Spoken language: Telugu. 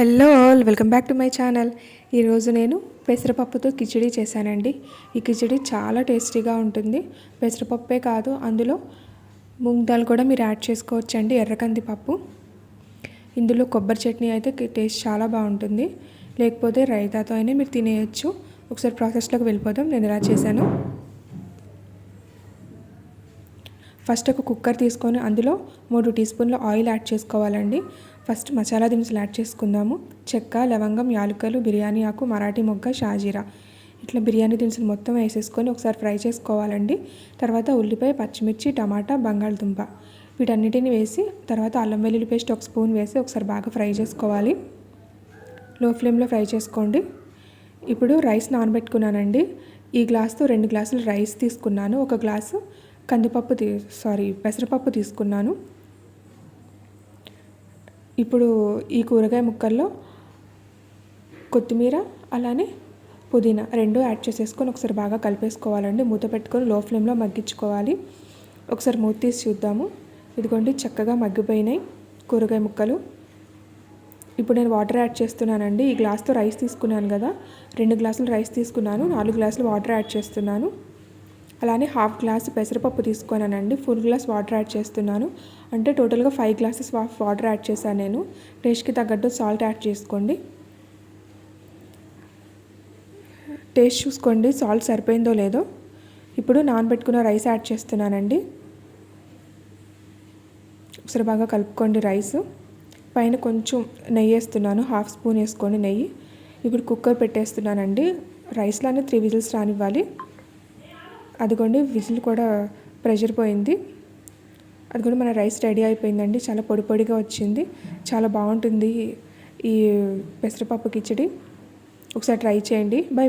Hello all welcome back to my channel. ఈరోజు నేను పెసరపప్పుతో కిచిడి చేశానండి. ఈ కిచిడి చాలా టేస్టీగా ఉంటుంది. పెసరపప్పే కాదు అందులో మూంగ్ దాల్ కూడా మీరు యాడ్ చేసుకోవచ్చండి ఎర్రకంది పప్పు ఇందులో కొబ్బరి చట్నీ అయితే టేస్ట్ చాలా బాగుంటుంది. లేకపోతే రైతాతో అయినా మీరు తినేయచ్చు. ఒకసారి ప్రాసెస్లోకి వెళ్ళిపోదాం నేను ఎలా చేశాను. ఫస్ట్ ఒక కుక్కర్ తీసుకొని అందులో మూడు టీ స్పూన్ల ఆయిల్ యాడ్ చేసుకోవాలండి. ఫస్ట్ మసాలా దినుసులు యాడ్ చేసుకుందాము. చెక్క లవంగం యాలకులు బిర్యానీ ఆకు మరాఠీ మొగ్గ షాజీరా. ఇట్లా బిర్యానీ దినుసులు మొత్తం వేసేసుకొని ఒకసారి ఫ్రై చేసుకోవాలండి. తర్వాత ఉల్లిపాయ పచ్చిమిర్చి టమాటా బంగాళదుంప. వీటన్నిటిని వేసి తర్వాత అల్లం వెల్లుల్లి పేస్ట్ ఒక స్పూన్ వేసి ఒకసారి బాగా ఫ్రై చేసుకోవాలి. లో ఫ్లేమ్లో ఫ్రై చేసుకోండి. ఇప్పుడు రైస్ నానబెట్టుకున్నానండి. ఈ గ్లాస్తో రెండు గ్లాసులు రైస్ తీసుకున్నాను. ఒక గ్లాసు కందిపప్పు తీ సారీ పెసరపప్పు తీసుకున్నాను. ఇప్పుడు ఈ కూరగాయ ముక్కల్లో కొత్తిమీర అలానే పుదీనా రెండు యాడ్ చేసేసుకొని ఒకసారి బాగా కలిపేసుకోవాలండి. మూత పెట్టుకొని లో ఫ్లేమ్లో మగ్గించుకోవాలి. ఒకసారి మూత తీసి చూద్దాము. ఇదిగోండి చక్కగా మగ్గిపోయినాయి కూరగాయ ముక్కలు. ఇప్పుడు నేను వాటర్ యాడ్ చేస్తున్నానండి. ఈ గ్లాస్తో రైస్ తీసుకున్నాను కదా. రెండు గ్లాసులు రైస్ తీసుకున్నాను. నాలుగు గ్లాసులు వాటర్ యాడ్ చేస్తున్నాను. అలానే హాఫ్ గ్లాస్ పెసరపప్పు తీసుకున్నానండి. ఫుల్ గ్లాస్ వాటర్ యాడ్ చేస్తున్నాను. అంటే టోటల్గా five glasses of water add చేశాను నేను. టేస్ట్కి తగ్గట్టు సాల్ట్ యాడ్ చేసుకోండి. టేస్ట్ చూసుకోండి. సాల్ట్ సరిపోయిందో లేదో. ఇప్పుడు నానబెట్టుకున్న రైస్ యాడ్ చేస్తున్నానండి. ఒకసారి బాగా కలుపుకోండి రైస్. పైన కొంచెం నెయ్యి వేస్తున్నాను. హాఫ్ స్పూన్ వేసుకోండి నెయ్యి. ఇప్పుడు కుక్కర్ పెట్టేస్తున్నానండి. రైస్లోనే త్రీ విజిల్స్ రానివ్వాలి. అదిగోండి విజిల్ కూడా ప్రెషర్ పోయింది. అది కూడా మన రైస్ రెడీ అయిపోయిందండి. చాలా పొడి పొడిగా వచ్చింది. చాలా బాగుంటుంది ఈ పెసరపప్పు కిచడి ఒకసారి ట్రై చేయండి. బై.